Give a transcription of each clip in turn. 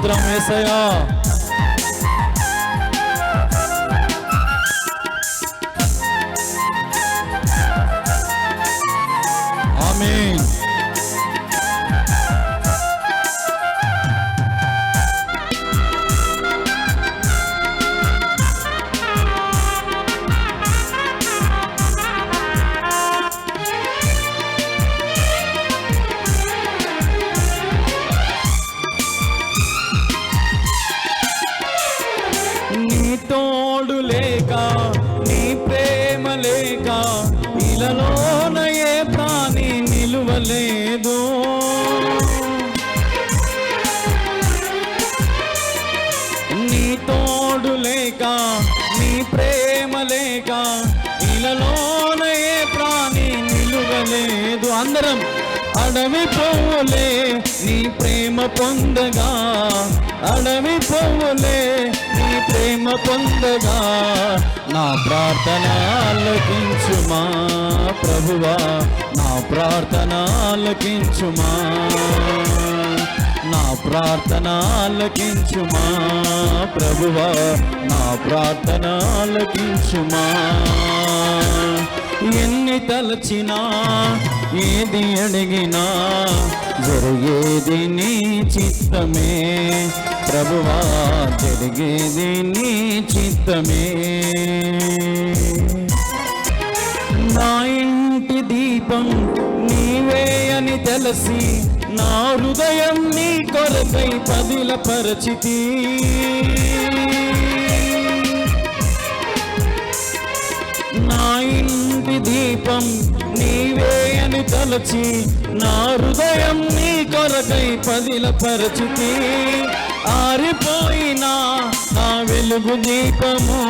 ఆలకించుమా స్తోత్రం వేసయా ఆమేన్ అడవి పువ్వులే నీ ప్రేమ పొందగా. అడవి పువ్వులే నీ ప్రేమ పొందగా. నా ప్రార్థన ఆలకించుమా ప్రభువా. నా ప్రార్థన ఆలకించుమా. నా ప్రార్థన ఆలకించుమా ప్రభువా. నా ప్రార్థన ఆలకించుమా. ఎన్ని తలచినా ఏది అడిగినా జరిగేది నీ చిత్తమే. ప్రభువా జరిగేది నీ చిత్తమే. నా ఇంటి దీపం నీవే అని తెలిసి నా హృదయం నీ కొరకై పదిల పరిచితి నా ఇంటి దీపం నీవే అని తలచి నా హృదయం నీ కొరకై పదిల పరచుతి. ఆరిపోయినా నా వెలుగు దీపము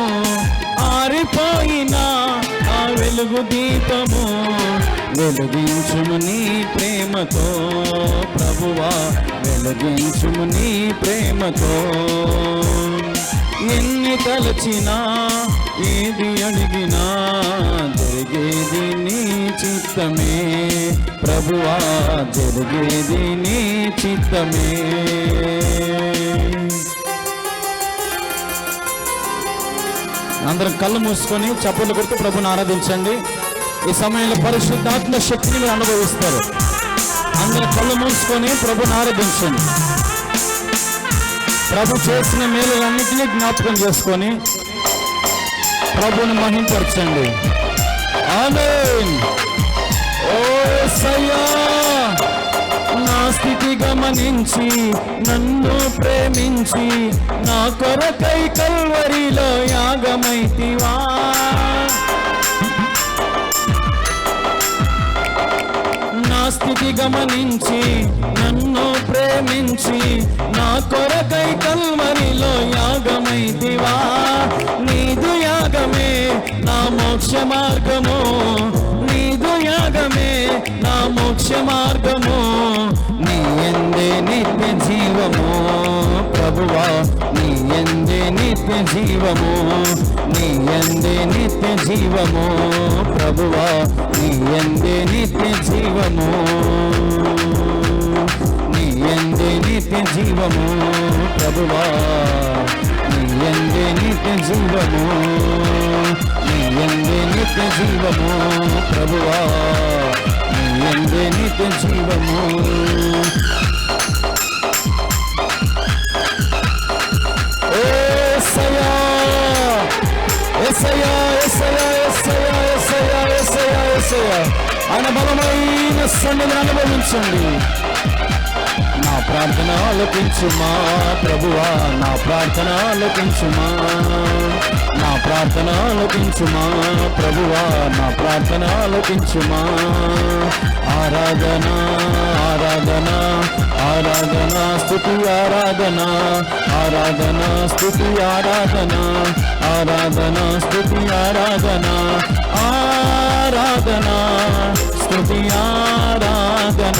ఆరిపోయినా నా వెలుగు దీపము. వెలిగించుము నీ ప్రేమతో ప్రభువా వెలిగించుము నీ ప్రేమతో. ఎన్ని తలచినా ఏది అడిగినా జరిగేది నీ చిత్తమే. ప్రభువా జరిగేది నీ చిత్తమే. అందరం కళ్ళు మూసుకొని చప్పట్లు కొడుతూ ప్రభుని ఆరాధించండి. ఈ సమయంలో పరిశుద్ధాత్మ శక్తిని మీరు అనుభవిస్తారు. అందరం కళ్ళు మూసుకొని ప్రభుని ఆరాధించండి. ప్రభు చేసిన మేలులన్నింటినీ జ్ఞాపకం చేసుకొని ప్రభుని మహింపరచండి. ఆమేన్. ఓ సయ్యా నా స్థితి గమనించి నన్ను ప్రేమించి నా కొరకై కల్వరిలో యాగమైతివా. నా స్థితి గమనించి నన్ను ప్రేమించి నా కొరకై కల్వరిలో యాగమైతివా? నీదు యాగమే నా మోక్ష మార్గము? నీదు యాగమే నా మోక్ష మార్గము? నీ ఎందే నిత్య జీవము? ప్రభువా నీ ఎందే నిత్య జీవము? నీ ఎందే నిత్య జీవము? ప్రభువా నీ ఎందే నిత్య జీవము? నీ ఎందే నిత్య జీవము ప్రభువా. నీ నిత్య జీవము నీ నిత్య జీవము ప్రభువా. నీ నిత్య జీవము. ఏసయ్యా ఏసయ్యా ఏసయ్యా ఏసయ్యా ఏసయ్యా ఏసయ్యా ఆయన బలమైన సన్నిధిని అనుభవించండి. నా ప్రార్థన ఆలకించుమా ప్రభువా నా ప్రార్థన ఆలకించుమా? నా ప్రార్థన ఆలకించుమా ప్రభువా నా ప్రార్థన ఆలకించుమా? ఆరాధన ఆరాధన ఆరాధన స్థుతి ఆరాధన ఆరాధన స్థుతి ఆరాధన ఆరాధన స్థుతి ఆరాధన ఆరాధన స్థుతి ఆరాధన.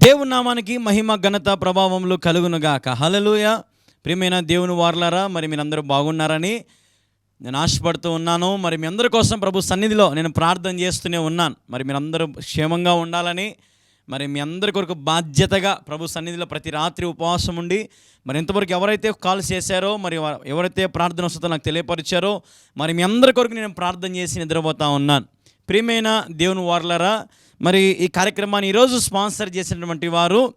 దేవుని నామానికి మహిమ ఘనత ప్రభావంలో కలుగునుగాక. హలలుయ ప్రియమైన దేవుని వార్లారా మరి మీరందరూ బాగున్నారని నేను ఆశపడుతూ ఉన్నాను. మరి మీ అందరి కోసం ప్రభు సన్నిధిలో నేను ప్రార్థన చేస్తూనే ఉన్నాను. మరి మీరందరూ క్షేమంగా ఉండాలని మరి మీ అందరి కొరకు బాధ్యతగా ప్రభు సన్నిధిలో ప్రతి రాత్రి ఉపవాసం ఉండి మరి ఇంతవరకు ఎవరైతే కాల్ చేశారో మరి ఎవరైతే ప్రార్థన వస్తుందో నాకు తెలియపరిచారో మరి మీ అందరి కొరకు నేను ప్రార్థన చేసి నిద్రపోతా ఉన్నాను. ప్రియమైన దేవుని వార్లరా మరి ఈ కార్యక్రమాన్ని ఈరోజు స్పాన్సర్ చేసినటువంటి వారు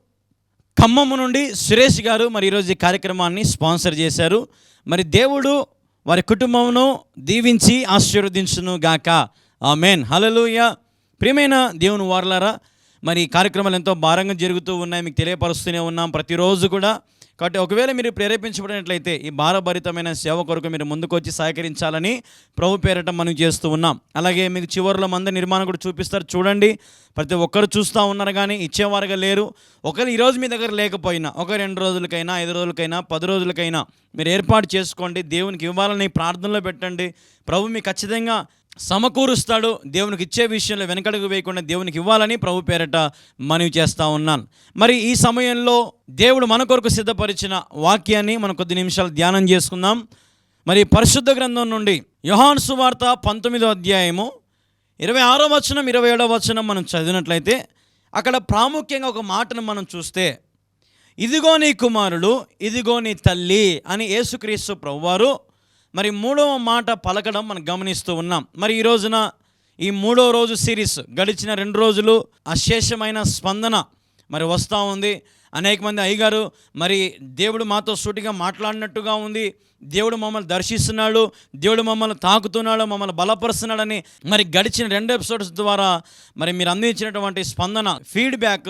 ఖమ్మము నుండి సురేష్ గారు మరి ఈరోజు ఈ కార్యక్రమాన్ని స్పాన్సర్ చేశారు. మరి దేవుడు వారి కుటుంబమును దీవించి ఆశీర్వదించును గాక. ఆమెన్. హలలుయ ప్రియమైన దేవుని వారలారా మరి ఈ కార్యక్రమాలు ఎంతో భారంగా జరుగుతూ ఉన్నాయి. మీకు తెలియపరుస్తూనే ఉన్నాం. ప్రతిరోజు కూడా కాబట్టి ఒకవేళ మీరు ప్రేరేపించబడినట్లయితే ఈ భారభరితమైన సేవ కొరకు మీరు ముందుకొచ్చి సహకరించాలని ప్రభు పేరట మనం చేస్తూ ఉన్నాం. అలాగే మీకు చివరిలో మంద నిర్మాణం కూడా చూపిస్తారు. చూడండి ప్రతి ఒక్కరు చూస్తూ ఉన్నారు కానీ ఇచ్చేవారుగా లేరు. ఒకరు ఈరోజు మీ దగ్గర లేకపోయినా ఒక రెండు రోజులకైనా ఐదు రోజులకైనా పది రోజులకైనా మీరు ఏర్పాటు చేసుకోండి. దేవునికి ఇవ్వాలని ప్రార్థనలో పెట్టండి. ప్రభు మీకు ఖచ్చితంగా సమకూరుస్తాడు. దేవునికి ఇచ్చే విషయంలో వెనకడుగు వేయకుండా దేవునికి ఇవ్వాలని ప్రభు పేరట మనవి చేస్తూ ఉన్నాను. మరి ఈ సమయంలో దేవుడు మన కొరకు సిద్ధపరిచిన వాక్యాన్ని మనం కొద్ది నిమిషాలు ధ్యానం చేసుకుందాం. మరి పరిశుద్ధ గ్రంథం నుండి యోహాను సువార్త పంతొమ్మిదో అధ్యాయము ఇరవై ఆరో వచనం ఇరవై ఏడో వచనం మనం చదివినట్లయితే అక్కడ ప్రాముఖ్యంగా ఒక మాటను మనం చూస్తే ఇదిగో నీ కుమారుడు ఇదిగో నీ తల్లి అని యేసుక్రీస్తు ప్రభువారు మరి మూడవ మాట పలకడం మనం గమనిస్తూ ఉన్నాం. మరి ఈ రోజున ఈ మూడో రోజు సిరీస్ గడిచిన రెండు రోజులు అశేషమైన స్పందన మరి వస్తూ ఉంది. అనేక మంది అయ్యగారు మరి దేవుడు మాతో సూటిగా మాట్లాడినట్టుగా ఉంది. దేవుడు మమ్మల్ని దర్శిస్తున్నాడు దేవుడు మమ్మల్ని తాకుతున్నాడు మమ్మల్ని బలపరుస్తున్నాడని మరి గడిచిన రెండు ఎపిసోడ్స్ ద్వారా మరి మీరు అందించినటువంటి స్పందన ఫీడ్బ్యాక్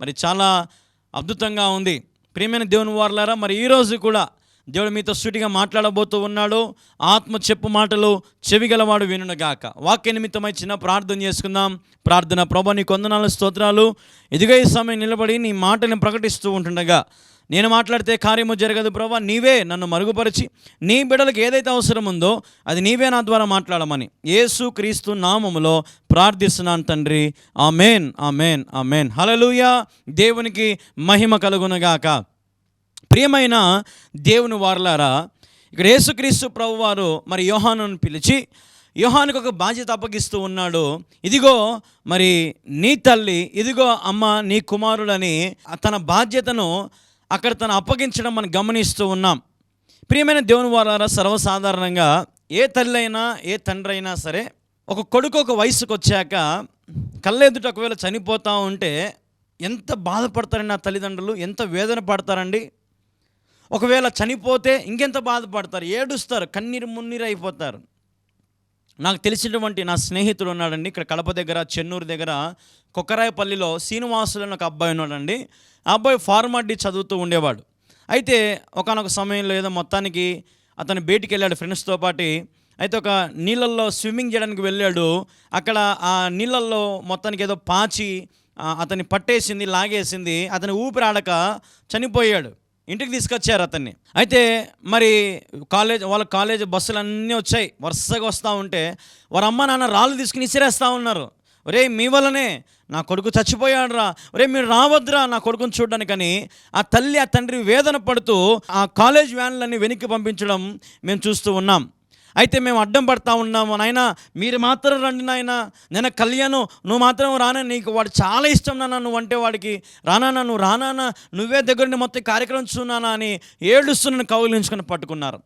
మరి చాలా అద్భుతంగా ఉంది. ప్రియమైన దేవుని వారులారా మరి ఈరోజు కూడా దేవుడు మీతో సూటిగా మాట్లాడబోతూ ఉన్నాడు. ఆత్మ చెప్పు మాటలు చెవిగలవాడు వినుగాక వాక్య నిమిత్తమై చిన్న ప్రార్థన చేసుకుందాం. ప్రార్థన ప్రభా నీ కొందనాలు స్తోత్రాలు. ఇదిగో ఈ సమయం నిలబడి నీ మాటని ప్రకటిస్తూ ఉంటుండగా నేను మాట్లాడితే కార్యము జరగదు ప్రభా నీవే నన్ను మరుగుపరిచి నీ బిడ్డలకు ఏదైతే అవసరం ఉందో అది నీవే నా ద్వారా మాట్లాడమని యేసు క్రీస్తు నామములో ప్రార్థిస్తున్నాను తండ్రి. ఆ మేన్ ఆ మేన్ ఆ మేన్ హలలుయా దేవునికి మహిమ కలుగునగాక. ప్రియమైన దేవుని వారలారా ఇక్కడ యేసుక్రీస్తు ప్రభు వారు మరి యోహానును పిలిచి యోహానుకు ఒక బాధ్యత అప్పగిస్తూ ఉన్నాడు. ఇదిగో మరి నీ తల్లి ఇదిగో అమ్మ నీ కుమారుడని తన బాధ్యతను అక్కడ తను అప్పగించడం మనం గమనిస్తూ ఉన్నాం. ప్రియమైన దేవుని వారారా సర్వసాధారణంగా ఏ తల్లి అయినా ఏ తండ్రి అయినా సరే ఒక కొడుకు ఒక వయసుకు వచ్చాక కళ్ళెదుట ఒకవేళ చనిపోతూ ఉంటే ఎంత బాధపడతారండి నా తల్లిదండ్రులు? ఎంత వేదన పడతారండి? ఒకవేళ చనిపోతే ఇంకెంత బాధపడతారు? ఏడుస్తారు కన్నీరు మున్నీరు అయిపోతారు. నాకు తెలిసినటువంటి నా స్నేహితుడు ఉన్నాడండి ఇక్కడ కడప దగ్గర చెన్నూరు దగ్గర కొక్కరాయపల్లిలో శ్రీనివాసులు అని ఒక అబ్బాయి ఉన్నాడండి. ఆ అబ్బాయి ఫార్మాడి చదువుతూ ఉండేవాడు. అయితే ఒకనొక సమయంలో ఏదో మొత్తానికి అతను బయటికి వెళ్ళాడు ఫ్రెండ్స్తో పాటు. అయితే ఒక నీళ్ళల్లో స్విమ్మింగ్ చేయడానికి వెళ్ళాడు. అక్కడ ఆ నీళ్ళల్లో మొత్తానికి ఏదో పాచి అతన్ని పట్టేసింది లాగేసింది. అతని ఊపిరాడక చనిపోయాడు. ఇంటికి తీసుకొచ్చారు అతన్ని. అయితే మరి కాలేజ్ వాళ్ళ కాలేజ్ బస్సులు అన్నీ వచ్చాయి. వరుసగా వస్తూ ఉంటే వారి అమ్మ నాన్న రాళ్ళు తీసుకుని ఇసిరేస్తూ ఉన్నారు. ఒరే మీ వల్లనే నా కొడుకు చచ్చిపోయాడురా. ఒరే మీరు రావద్దురా నా కొడుకుని చూడడానికని ఆ తల్లి ఆ తండ్రి వేదన పడుతూ ఆ కాలేజ్ వ్యాన్లన్నీ వెనక్కి పంపించడం మేము చూస్తూ ఉన్నాం. అయితే మేము అడ్డం పడతా ఉన్నాము. నాయన మీరు మాత్రం రండి నాయన. నేను కళ్యాణం నువ్వు మాత్రం రానా. నీకు వాడు చాలా ఇష్టం నాన్న నువ్వు అంటే వాడికి రానా నువ్వు రానా నువ్వే దగ్గరుండి మొత్తం కార్యక్రమం చూస్తున్నానా అని ఏడుస్తున్న కౌగిలించుకొని పట్టుకున్నారు.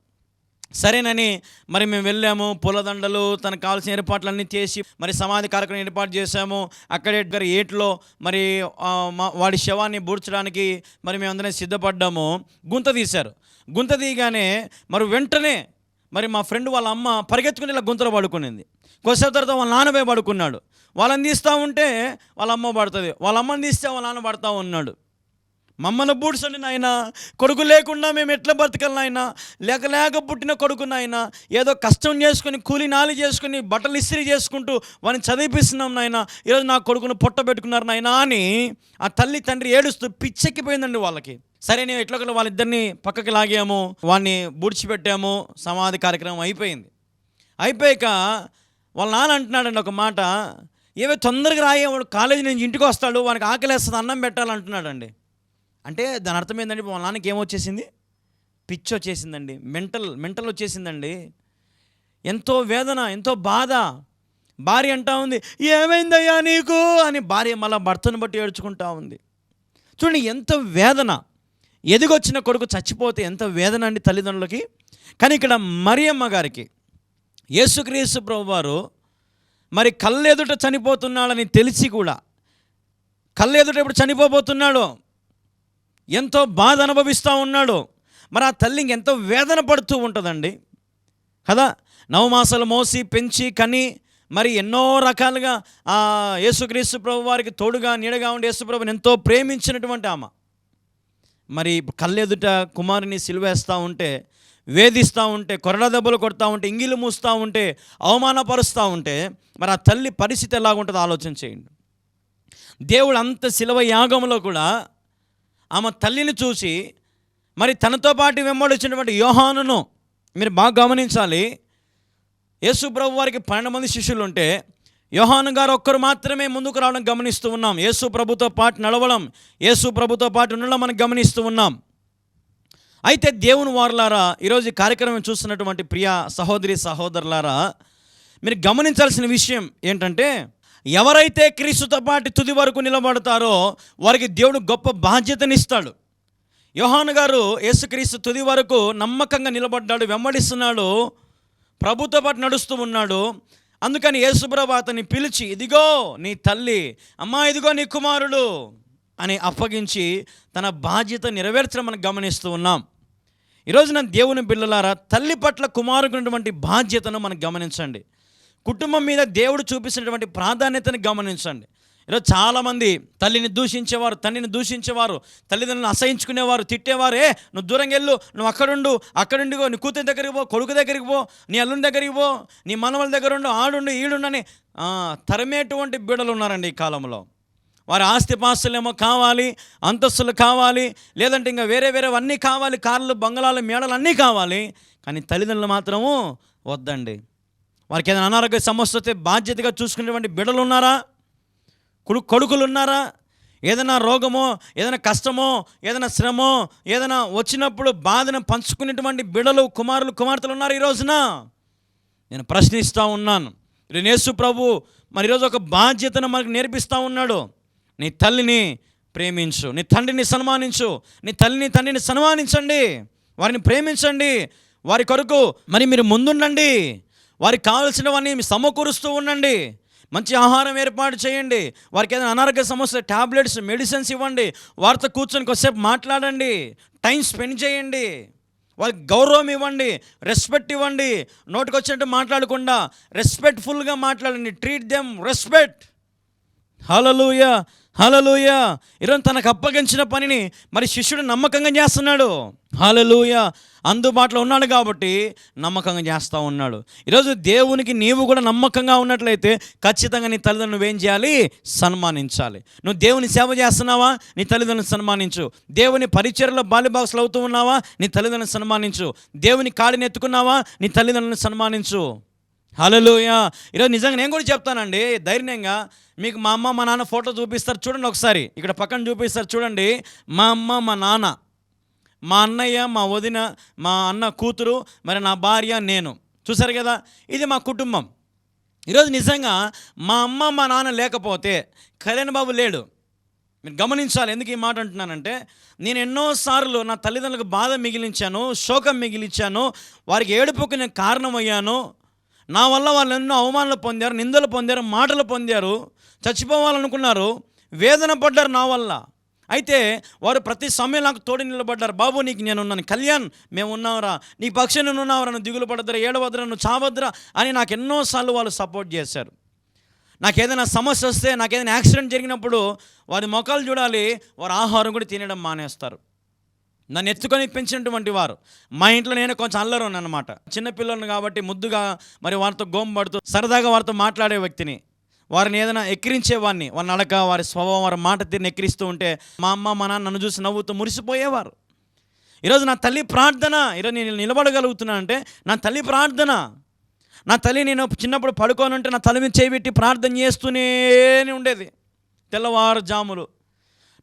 సరేనని మరి మేము వెళ్ళాము. పూలదండలు తనకు కావాల్సిన ఏర్పాట్లన్నీ చేసి మరి సమాధి కార్యక్రమం ఏర్పాటు చేశాము. అక్కడే గారి ఏట్లో మరి మా- వాడి శవాన్ని బూడ్చడానికి మరి మేమందరం సిద్ధపడ్డాము. గుంత తీశారు. గుంత తీయగానే మరి వెంటనే మరి మా ఫ్రెండ్ వాళ్ళ అమ్మ పరిగెత్తుకుని ఇలా గుంతలో పడుకునింది. కొద్దిసేపు తర్వాత వాళ్ళ నాన్నవే పడుకున్నాడు. వాళ్ళని తీస్తూ ఉంటే వాళ్ళ అమ్మ పడుతుంది. వాళ్ళ అమ్మని తీస్తే వాళ్ళ నాన్న పడతా ఉన్నాడు. మమ్మల్ని బూడ్చండి నాయన. కొడుకు లేకుండా మేము ఎట్లా బతకాలి నాయన? లేక లేక పుట్టిన కొడుకు నాయన. ఏదో కష్టం చేసుకొని కూలి నాలి చేసుకుని బట్టలు ఇస్త్రీ చేసుకుంటూ వాడిని చదివిపిస్తున్నాం నాయన. ఈరోజు నా కొడుకును పొట్ట పెట్టుకున్నారు నాయన అని ఆ తల్లి తండ్రి ఏడుస్తూ పిచ్చెక్కిపోయిందండి వాళ్ళకి. సరే నేను ఎట్లా ఒకటి వాళ్ళిద్దరిని పక్కకి లాగాము వాడిని బూడ్చిపెట్టాము సమాధి కార్యక్రమం అయిపోయింది. అయిపోయాక వాళ్ళ నాన్న అంటున్నాడండి ఒక మాట ఏవో తొందరగా రాయే వాడు కాలేజీ నుంచి ఇంటికి వస్తాడు వానికి ఆకలేస్తుంది అన్నం పెట్టాలంటున్నాడండి. అంటే దాని అర్థం ఏంటంటే వాళ్ళ నాన్నకి ఏమొచ్చేసింది? పిచ్చి వచ్చేసిందండి మెంటల్ మెంటల్ వచ్చేసిందండి. ఎంతో వేదన ఎంతో బాధ. భార్య అంటా ఉంది ఏమైందయ్యా నీకు? అని భార్య మళ్ళా భర్తను బట్టి ఏడ్చుకుంటా ఉంది. చూడండి ఎంత వేదన. ఎదిగొచ్చిన కొడుకు చచ్చిపోతే ఎంత వేదన అండి తల్లిదండ్రులకి. కానీ ఇక్కడ మరియమ్మ గారికి యేసుక్రీస్తు ప్రభు వారు మరి కళ్ళెదుట చనిపోతున్నాడని తెలిసి కూడా కళ్ళెదుట ఇప్పుడు చనిపోబోతున్నాడు ఎంతో బాధ అనుభవిస్తూ ఉన్నాడు. మరి ఆ తల్లికి ఎంతో వేదన పడుతూ ఉంటుందండి. కదా? నవమాసాలు మోసి పెంచి కని మరి ఎన్నో రకాలుగా ఆ యేసుక్రీస్తు ప్రభు వారికి తోడుగా నీడగా ఉండి యేసు ప్రభుని ఎంతో ప్రేమించినటువంటి ఆమె. మరి కళ్ళెదుట కుమారుని సిలువేస్తూ ఉంటే వేధిస్తూ ఉంటే కొరడ దెబ్బలు కొడతా ఉంటే ఇంగిలు మూస్తూ ఉంటే అవమానపరుస్తూ ఉంటే మరి ఆ తల్లి పరిస్థితి ఎలాగుంటుందో ఆలోచన చేయండి. దేవుడు అంత శిలవ యాగంలో కూడా ఆమె తల్లిని చూసి మరి తనతో పాటు వెంబడించినటువంటి యోహానును మీరు బాగా గమనించాలి. యేసు ప్రభు వారికి పన్నెండు మంది శిష్యులు ఉంటే యోహాను గారు ఒక్కరు మాత్రమే ముందుకు రావడం గమనిస్తూ ఉన్నాం. యేసు ప్రభుతో పాటు నడవడం యేసు ప్రభుతో పాటు ఉండడం మనం గమనిస్తూ ఉన్నాం. అయితే దేవుని వారులారా ఈరోజు ఈ కార్యక్రమం చూస్తున్నటువంటి ప్రియ సహోదరి సహోదరులారా మీరు గమనించాల్సిన విషయం ఏంటంటే ఎవరైతే క్రీస్తుతో పాటు తుది వరకు నిలబడతారో వారికి దేవుడు గొప్ప బాధ్యతనిస్తాడు. యోహాను గారు యేసుక్రీస్తు తుది వరకు నమ్మకంగా నిలబడ్డాడు వెంబడిస్తున్నాడు ప్రభుతో పాటు నడుస్తూ ఉన్నాడు. అందుకని యేసుప్రభు అతన్ని పిలిచి ఇదిగో నీ తల్లి అమ్మా ఇదిగో నీ కుమారుడు అని అప్పగించి తన బాధ్యత నెరవేర్చడం మనం గమనిస్తూ ఉన్నాం. ఈరోజు నా దేవుని బిళ్ళలారా తల్లి పట్ల కుమారుకున్నటువంటి బాధ్యతను మనం గమనించండి. కుటుంబం మీద దేవుడు చూపిస్తున్నటువంటి ప్రాధాన్యతను గమనించండి. ఈరోజు చాలామంది తల్లిని దూషించేవారు తండ్రిని దూషించేవారు తల్లిదండ్రులను అసహించుకునేవారు తిట్టేవారు ఏ నువ్వు దూరంగా వెళ్ళు నువ్వు అక్కడుండు అక్కడుండిగో నీ కూతురి దగ్గరికి పో కొడుకు దగ్గరికి పో నీ అల్లుని దగ్గరికి పో నీ మనవల దగ్గర ఉండు ఆడుండు ఈడుండని తరిమేటువంటి బిడలు ఉన్నారండి ఈ కాలంలో. వారి ఆస్తిపాస్తులేమో కావాలి అంతస్తులు కావాలి లేదంటే ఇంకా వేరే వేరే అన్నీ కావాలి కార్లు బంగళాలు మేడలు అన్నీ కావాలి కానీ తల్లిదండ్రులు మాత్రము వద్దండి. వారికి ఏదైనా అనారోగ్య సమస్య వస్తే బాధ్యతగా చూసుకునేటువంటి బిడలు ఉన్నారా? కొడుకులు ఉన్నారా ఏదైనా రోగమో ఏదైనా కష్టమో ఏదైనా శ్రమో ఏదైనా వచ్చినప్పుడు బాధను పంచుకునేటువంటి బిడలు కుమారులు కుమార్తెలు ఉన్నారు ఈ రోజున? నేను ప్రశ్నిస్తూ ఉన్నాను. ఈరోజు ప్రభు మరి ఈరోజు ఒక బాధ్యతను మనకు నేర్పిస్తూ ఉన్నాడు. నీ తల్లిని ప్రేమించు నీ తండ్రిని సన్మానించు నీ తల్లిని తండ్రిని సన్మానించండి. వారిని ప్రేమించండి. వారి కొరకు మరి మీరు ముందుండండి. వారికి కావలసినవన్నీ సమకూరుస్తూ ఉండండి. మంచి ఆహారం ఏర్పాటు చేయండి. వారికి ఏదైనా అనారోగ్య సమస్య ట్యాబ్లెట్స్ మెడిసిన్స్ ఇవ్వండి. వారితో కూర్చొని కొద్దిసేపు మాట్లాడండి. టైం స్పెండ్ చేయండి. వాళ్ళకి గౌరవం ఇవ్వండి. రెస్పెక్ట్ ఇవ్వండి. నోటికి వచ్చినట్టు మాట్లాడకుండా రెస్పెక్ట్ఫుల్గా మాట్లాడండి. Treat them respect. Hallelujah hallelujah ఈరోజు తనకు అప్పగించిన పనిని మరి శిష్యుడు నమ్మకంగా చేస్తున్నాడు. హలలుయ అందుబాటులో ఉన్నాడు కాబట్టి నమ్మకంగా చేస్తూ ఉన్నాడు. ఈరోజు దేవునికి నీవు కూడా నమ్మకంగా ఉన్నట్లయితే ఖచ్చితంగా నీ తల్లిదండ్రులు నువ్వేం చేయాలి? సన్మానించాలి. నువ్వు దేవుని సేవ చేస్తున్నావా? నీ తల్లిదండ్రులను సన్మానించు. దేవుని పరిచయలో బాలిబాక్సులు అవుతూ ఉన్నావా? నీ తల్లిదండ్రులను సన్మానించు. దేవుని కాడిని ఎత్తుకున్నావా? నీ తల్లిదండ్రులను సన్మానించు. హలోయ ఈరోజు నిజంగా నేను కూడా చెప్తానండి ధైర్యంగా మీకు మా అమ్మ మా నాన్న ఫోటో చూపిస్తారు చూడండి ఒకసారి. ఇక్కడ పక్కన చూపిస్తారు చూడండి మా అమ్మ మా నాన్న మా అన్నయ్య మా వదిన మా అన్న కూతురు మరి నా భార్య నేను. చూసారు కదా? ఇది మా కుటుంబం. ఈరోజు నిజంగా మా అమ్మ మా నాన్న లేకపోతే కళ్యాణ్ బాబు లేడు. మీరు గమనించాలి ఎందుకు ఈ మాట అంటున్నానంటే నేను ఎన్నోసార్లు నా తల్లిదండ్రులకు బాధ మిగిలించాను శోకం మిగిలించాను వారికి ఏడుపుకు నేను కారణమయ్యాను నా వల్ల వాళ్ళు ఎన్నో అవమానాలు పొందారు నిందలు పొందారు మాటలు పొందారు చచ్చిపోవాలనుకున్నారు వేదన పడ్డారు నా వల్ల. అయితే వారు ప్రతి సమయం నాకు తోడు నిలబడ్డారు. బాబు నీకు నేను ఉన్నాను కళ్యాణ్ మేము ఉన్నావురా. నీ పక్షి నేను ఉన్నావురా. నువ్వు దిగులు పడద్దురా ఏడవద్దురా నువ్వు చావద్దురా అని నాకు ఎన్నోసార్లు వాళ్ళు సపోర్ట్ చేశారు. నాకు ఏదైనా సమస్య వస్తే నాకు ఏదైనా యాక్సిడెంట్ జరిగినప్పుడు వారి మొక్కలు చూడాలి వారు ఆహారం కూడా తినడం మానేస్తారు. నన్ను ఎత్తుకొని పెంచినటువంటి వారు. మా ఇంట్లో నేను కొంచెం అల్లరు అనమాట చిన్నపిల్లలను కాబట్టి ముద్దుగా మరి వారితో గోంబడుతూ సరదాగా వారితో మాట్లాడే వ్యక్తిని. వారిని ఏదైనా ఎక్కిరించేవాడిని. వారి నడక వారి స్వభావం వారి మాట తీరుని ఎక్కిరిస్తూ ఉంటే మా అమ్మ మా నాన్న నన్ను చూసి నవ్వుతూ మురిసిపోయేవారు. ఈరోజు నా తల్లి ప్రార్థన ఈరోజు నేను నిలబడగలుగుతున్నా అంటే నా తల్లి ప్రార్థన. నా తల్లి నేను చిన్నప్పుడు పడుకొని ఉంటే నా తల మీద చేయబెట్టి ప్రార్థన చేస్తూనే ఉండేది. తెల్లవారుజాములు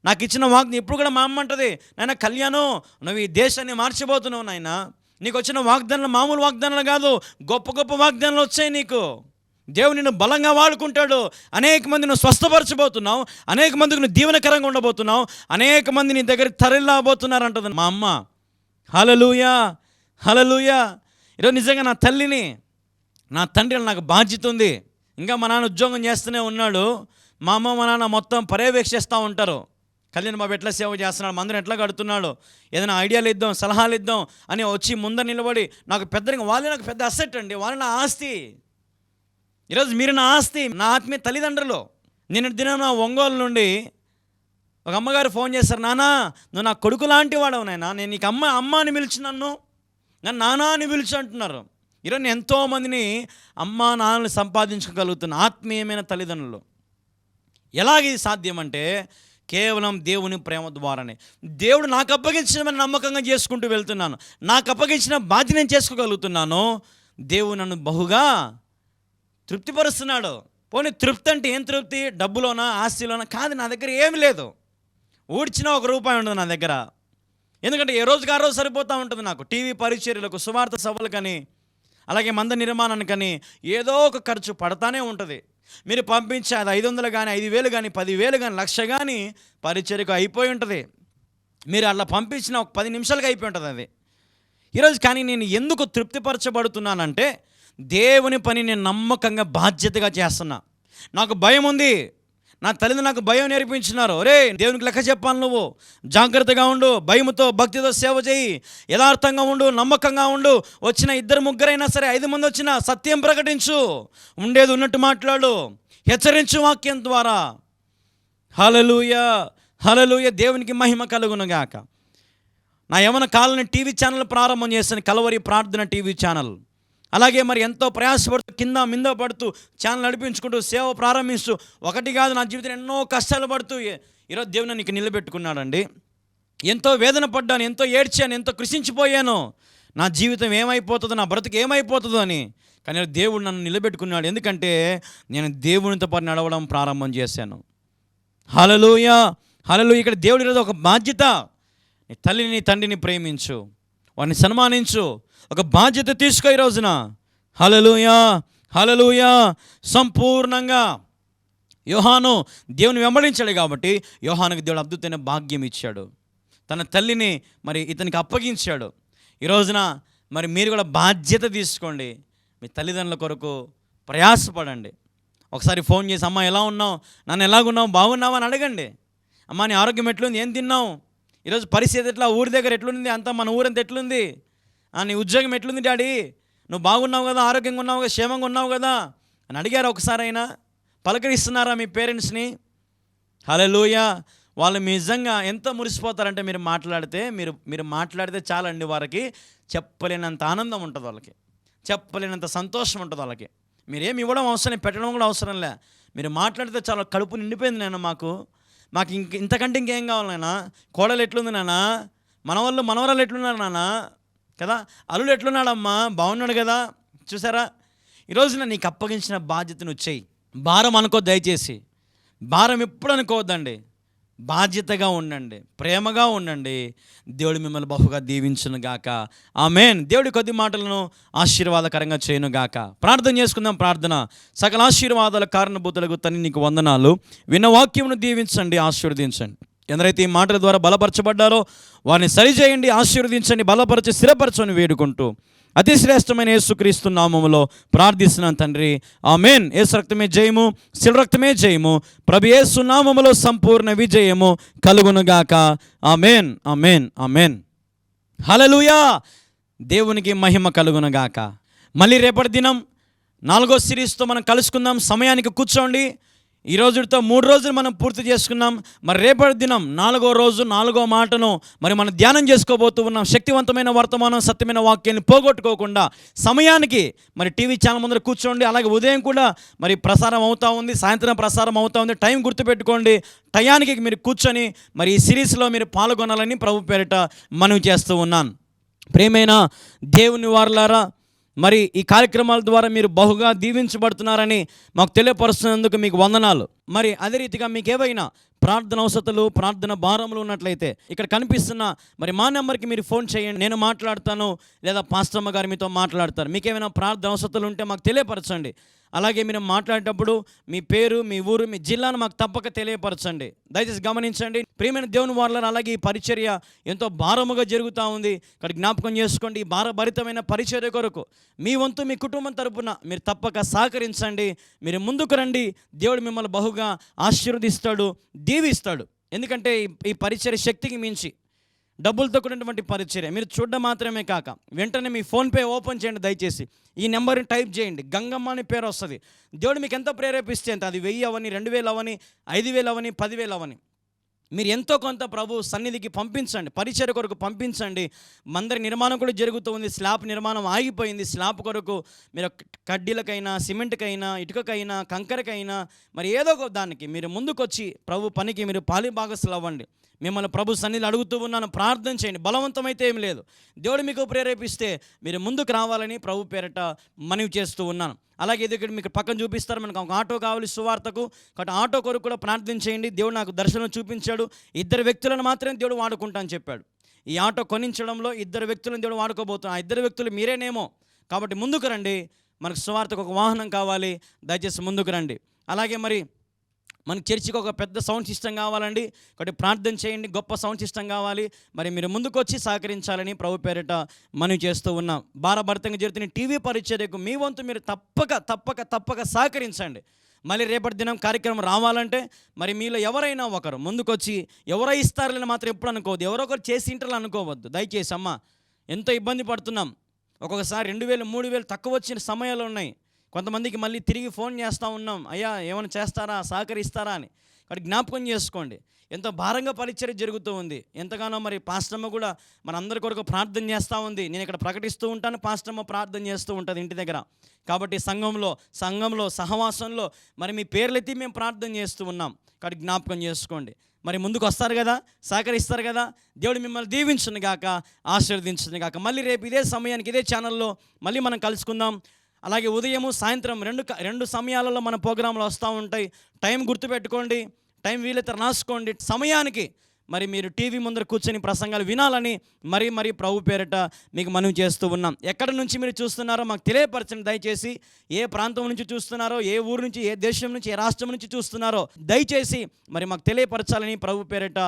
నాకు ఇచ్చిన వాగ్ని ఇప్పుడు కూడా మా అమ్మ అంటది నాయన కళ్యాణం నువ్వు ఈ దేశాన్ని మార్చిపోతున్నావు నాయన. నీకు వచ్చిన వాగ్దానాలు మామూలు వాగ్దానాలు కాదు గొప్ప గొప్ప వాగ్దానాలు వచ్చాయి నీకు. దేవుడు నిన్ను బలంగా వాడుకుంటాడు. అనేక మంది నువ్వు స్వస్థపరచబోతున్నావు అనేక మందికి నువ్వు దీవెనకరంగా ఉండబోతున్నావు అనేక మంది నీ దగ్గర తరలిలాబోతున్నారంటది మా అమ్మ. హలలుయా హలలుయా ఈరోజు నిజంగా నా తల్లిని నా తండ్రి నాకు బాధ్యత ఉంది. ఇంకా మా నాన్న ఉద్యోగం చేస్తూనే ఉన్నాడు. మా అమ్మ మా నాన్న మొత్తం పర్యవేక్షిస్తూ ఉంటారు. కళ్యాణ్ బాబు ఎట్లా సేవ చేస్తున్నాడు మందిరం ఎట్లా కడుతున్నాడు ఏదైనా ఐడియాలు ఇద్దాం సలహాలు ఇద్దాం అని వచ్చి ముందర నిలబడి నాకు పెద్దగా వాళ్ళే నాకు పెద్ద అసెట్ అండి వాళ్ళు నా ఆస్తి. ఈరోజు మీరు నా ఆస్తి నా ఆత్మీయ తల్లిదండ్రులు. నేను దిన నా ఒంగోలు నుండి ఒక అమ్మగారు ఫోన్ చేస్తారు నానా నువ్వు నా కొడుకు లాంటి వాడవు నాయనా నేను నీకు అమ్మ అమ్మ అని పిలిచి నన్ను నన్ను నానా అని పిలిచి అంటున్నారు. ఈరోజు నేను ఎంతోమందిని అమ్మ నాన్నలు సంపాదించగలుగుతున్న ఆత్మీయమైన తల్లిదండ్రులు. ఎలాగ ఇది సాధ్యమంటే కేవలం దేవుని ప్రేమ ద్వారానే. దేవుడు నాకు అప్పగించిన నమ్మకంగా చేసుకుంటూ వెళ్తున్నాను. నాకు అప్పగించిన బాధ్యత నేను చేసుకోగలుగుతున్నాను. దేవుడు నన్ను బహుగా తృప్తిపరుస్తున్నాడు. పోనీ తృప్తి అంటే ఏం తృప్తి? డబ్బులోనా ఆస్తిలోనా? కాదు నా దగ్గర ఏమి లేదు. ఊడ్చినా ఒక రూపాయి ఉండదు నా దగ్గర. ఎందుకంటే ఏ రోజుకి ఆ రోజు సరిపోతూ ఉంటుంది నాకు. టీవీ పరిచర్యలకు సువార్త సభలు కానీ అలాగే మంద నిర్మాణానికని ఏదో ఒక ఖర్చు పడతానే ఉంటుంది. మీరు పంపించే అది ఐదు వందలు కానీ ఐదు వేలు కానీ పదివేలు కానీ లక్ష కానీ పరిచర్యకు అయిపోయి ఉంటుంది. మీరు అలా పంపించిన ఒక పది నిమిషాలుగా అయిపోయి ఉంటుంది అది. ఈరోజు కానీ నేను ఎందుకు తృప్తిపరచబడుతున్నానంటే దేవుని పని నేను నమ్మకంగా బాధ్యతగా చేస్తున్నా. నాకు భయం ఉంది. నా తల్లిని నాకు భయం నేర్పించినారు. రే దేవునికి లెక్క చెప్పాలి నువ్వు. జాగ్రత్తగా ఉండు భయముతో భక్తితో సేవ చేయి. యథార్థంగా ఉండు నమ్మకంగా ఉండు. వచ్చిన ఇద్దరు ముగ్గురైనా సరే ఐదు మంది వచ్చినా సత్యం ప్రకటించు. ఉండేది ఉన్నట్టు మాట్లాడు. హెచ్చరించు వాక్యం ద్వారా. హలలుయ హలలుయ దేవునికి మహిమ కలుగునగాక. నా యవన కాలని టీవీ ఛానల్ ప్రారంభం చేసిన కలవరి ప్రార్థన టీవీ ఛానల్. అలాగే మరి ఎంతో ప్రయాసపడుతూ కింద మింద పడుతూ ఛానల్ నడిపించుకుంటూ సేవ ప్రారంభిస్తూ ఒకటి కాదు నా జీవితం ఎన్నో కష్టాలు పడుతూ ఈరోజు దేవుని నీకు నిలబెట్టుకున్నాడండి. ఎంతో వేదన పడ్డాను ఎంతో ఏడ్చాను ఎంతో కృషించిపోయాను. నా జీవితం ఏమైపోతుందో నా బ్రతుకు ఏమైపోతుందో అని. కానీ దేవుడు నన్ను నిలబెట్టుకున్నాడు. ఎందుకంటే నేను దేవునితో పాటు నడవడం ప్రారంభం చేశాను. హలలుయ హలలు ఇక్కడ దేవుడి ఒక బాధ్యత. నీ తల్లిని నీ తండ్రిని ప్రేమించు. వారిని సన్మానించు. ఒక బాధ్యత తీసుకో ఈ రోజున. హలలుయా హలలుయా సంపూర్ణంగా. యోహాను దేవుని వెంబడించాడు కాబట్టి యోహానుకి దేవుడు అద్భుతమైన భాగ్యం ఇచ్చాడు. తన తల్లిని మరి ఇతనికి అప్పగించాడు. ఈ రోజున మరి మీరు కూడా బాధ్యత తీసుకోండి. మీ తల్లిదండ్రుల కొరకు ప్రయాసపడండి. ఒకసారి ఫోన్ చేసి అమ్మ ఎలా ఉన్నావు? నన్ను ఎలాగున్నావు? బాగున్నావు? అని అడగండి. అమ్మ నీ ఆరోగ్యం ఎట్లుంది? ఏం తిన్నావు? ఈరోజు పరిస్థితి ఎట్లా? ఊరి దగ్గర ఎట్లుంది? అంత మన ఊరంత ఎట్లుంది? నీ ఉద్యోగం ఎట్లుంది డాడీ? నువ్వు బాగున్నావు కదా ఆరోగ్యంగా ఉన్నావు కదా క్షేమంగా ఉన్నావు కదా? అని అడిగారు ఒకసారైనా. పలకరిస్తున్నారా మీ పేరెంట్స్ని? హలోయ వాళ్ళు నిజంగా ఎంత మురిసిపోతారంటే మీరు మాట్లాడితే మీరు మీరు మాట్లాడితే చాలండి వారికి. చెప్పలేనంత ఆనందం ఉంటుంది వాళ్ళకి. చెప్పలేనంత సంతోషం ఉంటుంది వాళ్ళకి. మీరేమి ఇవ్వడం అవసరం పెట్టడం కూడా అవసరం లే. మీరు మాట్లాడితే చాలా కడుపు నిండిపోయింది నేను మాకు. మాకు ఇంక ఇంతకంటే ఇంకేం కావాలి నాన్న కోడలు ఎట్లుంది నాన్న మనవాళ్ళు మనవరాలు ఎట్లున్నారు నాన్న కదా? అల్లుడు ఎట్లున్నాడమ్మా? బాగున్నాడు కదా? చూసారా? ఈరోజున నీకు అప్పగించిన బాధ్యతను వచ్చేయి భారం అనుకో దయచేసి. భారం ఎప్పుడు అనుకోవద్దండి. బాధ్యతగా ఉండండి ప్రేమగా ఉండండి. దేవుడు మిమ్మల్ని బహుగా దీవించును గాక. ఆమెన్. దేవుడి కొద్ది మాటలను ఆశీర్వాదకరంగా చేయను గాక. ప్రార్థన చేసుకుందాం ప్రార్థన. సకల ఆశీర్వాదాల కారణభూతులకు తని నీకు వందనాలు. విన్న వాక్యమును దీవించండి ఆశీర్వదించండి. ఎందరైతే ఈ మాటల ద్వారా బలపరచబడ్డారో వారిని సరిచేయండి ఆశీర్వదించండి బలపరచి స్థిరపరచని వేడుకుంటూ. అతి శ్రేష్టమైన యేసుక్రీస్తు నామములో ప్రార్థిస్తున్నాను తండ్రి. ఆ మేన్ యేసు రక్తమే జయము శిల రక్తమే జయము. ప్రభు యేసు నామములో సంపూర్ణ విజయము కలుగునుగాక. ఆమెన్. ఆ ఆమెన్. హలలుయా దేవునికి మహిమ కలుగునుగాక. మళ్ళీ రేపటి దినం నాలుగో సిరీస్తో మనం కలుసుకుందాం. సమయానికి కూర్చోండి. ఈ రోజుతో మూడు రోజులు మనం పూర్తి చేసుకున్నాం. మరి రేపటి దినం నాలుగో రోజు నాలుగో మాటను మరి మనం ధ్యానం చేసుకోబోతూ ఉన్నాం. శక్తివంతమైన వర్తమానం సత్యమైన వాక్యాన్ని పోగొట్టుకోకుండా సమయానికి మరి టీవీ ఛానల్ ముందర కూర్చోండి. అలాగే ఉదయం కూడా మరి ప్రసారం అవుతూ ఉంది సాయంత్రం ప్రసారం అవుతూ ఉంది. టైం గుర్తుపెట్టుకోండి. టయానికి మీరు కూర్చొని మరి ఈ సిరీస్లో మీరు పాల్గొనాలని ప్రభు పేరిట మనవి చేస్తూ ఉన్నాను. ప్రేమైన దేవుని వారులారా మరి ఈ కార్యక్రమాల ద్వారా మీరు బహుగా దీవించబడుతున్నారని మాకు తెలియపరుస్తున్నందుకు మీకు వందనాలు. మరి అదే రీతిగా మీకు ఏవైనా ప్రార్థన అవసరతలు ప్రార్థన భారములు ఉన్నట్లయితే ఇక్కడ కనిపిస్తున్న మరి మా నెంబర్కి మీరు ఫోన్ చేయండి. నేను మాట్లాడతాను లేదా పాస్టమ్మ గారు మీతో మాట్లాడతారు. మీకు ఏమైనా ప్రార్థన అవసరతలు ఉంటే మాకు తెలియపరచండి. అలాగే మీరు మాట్లాడేటప్పుడు మీ పేరు మీ ఊరు మీ జిల్లాను మాకు తప్పక తెలియపరచండి. దయచేసి గమనించండి. ప్రియమైన దేవుని వాళ్ళని అలాగే ఈ పరిచర్య ఎంతో భారముగా జరుగుతూ ఉంది. ఇక్కడ జ్ఞాపకం చేసుకోండి. ఈ భారభరితమైన పరిచర్య కొరకు మీ వంతు మీ కుటుంబం తరపున మీరు తప్పక సహకరించండి. మీరు ముందుకు రండి. దేవుడు మిమ్మల్ని బహుగా ఆశీర్వదిస్తాడు దీవిస్తాడు. ఎందుకంటే ఈ- ఈ పరిచర్య శక్తికి మించి డబ్బులతో కూడినటువంటి పరిచర్య. మీరు చూడడం మాత్రమే కాక వెంటనే మీ ఫోన్పే ఓపెన్ చేయండి దయచేసి. ఈ నెంబర్ని టైప్ చేయండి. గంగమ్మ అని పేరు వస్తుంది. దేవుడు మీకు ఎంత ప్రేరేపిస్తే అంత. అది వెయ్యి అవని రెండు వేలు అవని ఐదు వేలు అవని పదివేలు అవని. మీరు ఎంతో కొంత ప్రభు సన్నిధికి పంపించండి. పరిచయ కొరకు పంపించండి. మందరి నిర్మాణం కూడా జరుగుతూ ఉంది. స్లాబ్ నిర్మాణం ఆగిపోయింది. స్లాబ్ కొరకు మీరు కడ్డీలకైనా సిమెంట్కైనా ఇటుకకైనా కంకరకైనా మరి ఏదో ఒక దానికి మీరు ముందుకొచ్చి ప్రభు పనికి మీరు పాలి భాగస్సులు అవ్వండి మిమ్మల్ని ప్రభు సన్నిధిలో అడుగుతూ ఉన్నాను. ప్రార్థన చేయండి. బలవంతమైతే ఏం లేదు. దేవుడు మీకు ప్రేరేపిస్తే మీరు ముందుకు రావాలని ప్రభు పేరట మనవి చేస్తూ ఉన్నాను. అలాగే ఇది ఇక్కడ మీకు పక్కన చూపిస్తారు. మనకు ఒక ఆటో కావాలి సువార్తకు. కాబట్టి ఆటో కొరకు కూడా ప్రార్థన చేయండి. దేవుడు నాకు దర్శనం చూపించాడు. ఇద్దరు వ్యక్తులను మాత్రమే దేవుడు వాడుకుంటా అని చెప్పాడు. ఈ ఆటో కొనించడంలో ఇద్దరు వ్యక్తులను దేవుడు వాడుకోబోతున్నాడు ఆ ఇద్దరు వ్యక్తులు మీరేనేమో. కాబట్టి ముందుకు రండి. మనకు సువార్తకు ఒక వాహనం కావాలి. దయచేసి ముందుకు రండి. అలాగే మరి మన చర్చికి ఒక పెద్ద సౌండ్ సిస్టమ్ కావాలండి. కాబట్టి ప్రార్థన చేయండి. గొప్ప సౌండ్ సిస్టమ్ కావాలి. మరి మీరు ముందుకు వచ్చి సహకరించాలని ప్రభు పేరిట మనం చేస్తూ ఉన్నాం. భారభరితంగా జరుగుతున్న టీవీ పరిచర్యకు మీ వంతు మీరు తప్పక తప్పక తప్పక సహకరించండి. మళ్ళీ రేపటి దినం కార్యక్రమం రావాలంటే మరి మీలో ఎవరైనా ఒకరు ముందుకొచ్చి ఎవరో ఇస్తారని మాత్రం ఎప్పుడు అనుకోవద్దు. ఎవరో ఒకరు చేసి ఇంటర్లు అనుకోవద్దు. దయచేసి అమ్మ ఎంతో ఇబ్బంది పడుతున్నాం. ఒక్కొక్కసారి రెండు వేలు మూడు వేలు తక్కువ వచ్చిన సమయాలు ఉన్నాయి. కొంతమందికి మళ్ళీ తిరిగి ఫోన్ చేస్తూ ఉన్నాం అయ్యా ఏమైనా చేస్తారా? సహకరిస్తారా? అని. కాబట్టి జ్ఞాపకం చేసుకోండి. ఎంతో భారంగా పరిచర్య జరుగుతూ ఉంది. ఎంతగానో మరి పాస్టమ్మ కూడా మనందరి కొరకు ప్రార్థన చేస్తూ ఉంది. నేను ఇక్కడ ప్రకటిస్తూ ఉంటాను పాస్టమ్మ ప్రార్థన చేస్తూ ఉంటుంది ఇంటి దగ్గర. కాబట్టి సంఘంలో సంఘంలో సహవాసంలో మరి మీ పేర్లెత్తి మేము ప్రార్థన చేస్తూ ఉన్నాం. కాబట్టి జ్ఞాపకం చేసుకోండి. మరి ముందుకు వస్తారు కదా సహకరిస్తారు కదా దేవుడు మిమ్మల్ని దీవించును గాక ఆశీర్వదించును గాక. మళ్ళీ రేపు ఇదే సమయానికి ఇదే ఛానల్లో మళ్ళీ మనం కలుసుకుందాం. అలాగే ఉదయము సాయంత్రం రెండు రెండు సమయాలలో మన ప్రోగ్రాంలు వస్తూ ఉంటాయి. టైం గుర్తుపెట్టుకోండి టైం వీలైతే రాసుకోండి. సమయానికి మరి మీరు టీవీ ముందర కూర్చొని ప్రసంగాలు వినాలని మరీ మరీ ప్రభు పేరిట మీకు మనవి చేస్తూ ఉన్నాం. ఎక్కడి నుంచి మీరు చూస్తున్నారో మాకు తెలియపరచండి. దయచేసి ఏ ప్రాంతం నుంచి చూస్తున్నారో ఏ ఊరు నుంచి ఏ దేశం నుంచి ఏ రాష్ట్రం నుంచి చూస్తున్నారో దయచేసి మరి మాకు తెలియపరచాలని ప్రభు పేరిట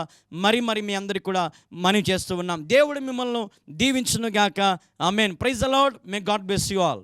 మరి మరి మీ అందరికి కూడా మనవి చేస్తూ ఉన్నాం. దేవుడు మిమ్మల్ని దీవించును గాక amen. Praise the Lord may God bless you all.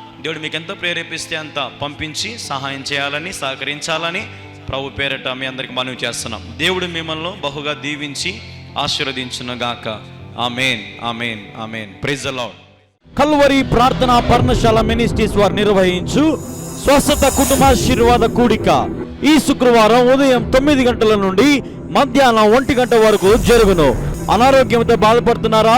దేవుడు మీకు ఎంత ప్రేరేపిస్తే అంత పంపించి సహాయం చేయాలని సహకరించాలని ప్రభు పేరట మీ అందరికి మనవి చేస్తున్నాం. దేవుడు మిమ్మల్ని బహుగా దీవించి ఆశీర్వదించునుగాక ఆమెన్ ఆమెన్ ఆమెన్. ప్రైజ్ అలాడ్ కల్వరి ప్రార్థన పర్ణశాల మినిస్ట్రీస్ వారు నిర్వహించు స్వస్థత కుటుంబాశీర్వాద కూడిక. ఈ శుక్రవారం ఉదయం తొమ్మిది గంటల నుండి మధ్యాహ్నం ఒంటి గంట వరకు జరుగును. అనారోగ్యంతో బాధపడుతున్నారా?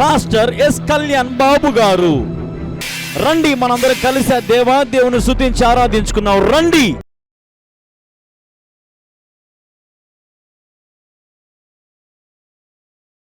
పాస్టర్ ఎస్ కళ్యాణ్ బాబు గారు. రండి మనందరం కలిసి ఆ దేవా దేవుని శుతించి ఆరాధించుకున్నాం రండి.